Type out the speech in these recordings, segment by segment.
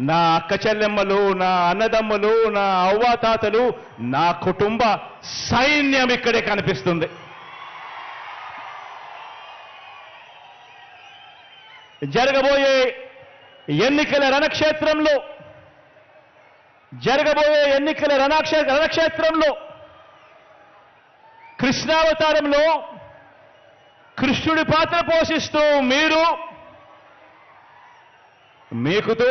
నా అక్క చెల్లెమ్మలు నా అన్నదమ్ములు నా అవ్వాతాతలు నా కుటుంబ సైన్యం ఇక్కడే కనిపిస్తుంది. జరగబోయే ఎన్నికల రణక్షేత్రంలో జరగబోయే ఎన్నికల రణక్షే రణక్షేత్రంలో కృష్ణావతారంలో కృష్ణుడి పాత్ర పోషిస్తూ మీరు మీకుతో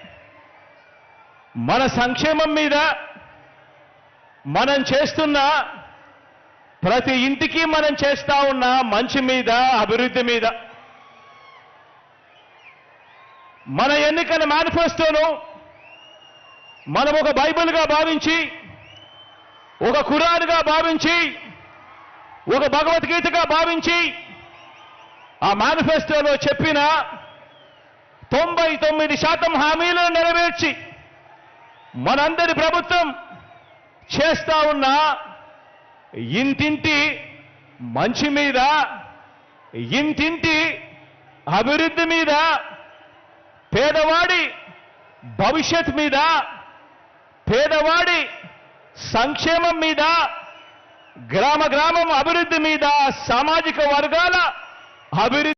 మన సంక్షేమం మీద మనం చేస్తున్న ప్రతి ఇంటికి మనం చేస్తా ఉన్న మంచి మీద అభివృద్ధి మీద. మన ఎన్నికల మేనిఫెస్టోను మనం ఒక బైబిల్గా భావించి ఒక ఖురాన్గా భావించి ఒక భగవద్గీతగా భావించి ఆ మేనిఫెస్టోలో చెప్పిన తొంభై తొమ్మిది శాతం హామీలను నెరవేర్చి మనందరి ప్రభుత్వం చేస్తా ఉన్న ఇంటింటి మంచి మీద ఇంటింటి అభివృద్ధి మీద పేదవాడి భవిష్యత్ మీద పేదవాడి సంక్షేమం మీద గ్రామ గ్రామం అభివృద్ధి మీద సామాజిక వర్గాల అభివృద్ధి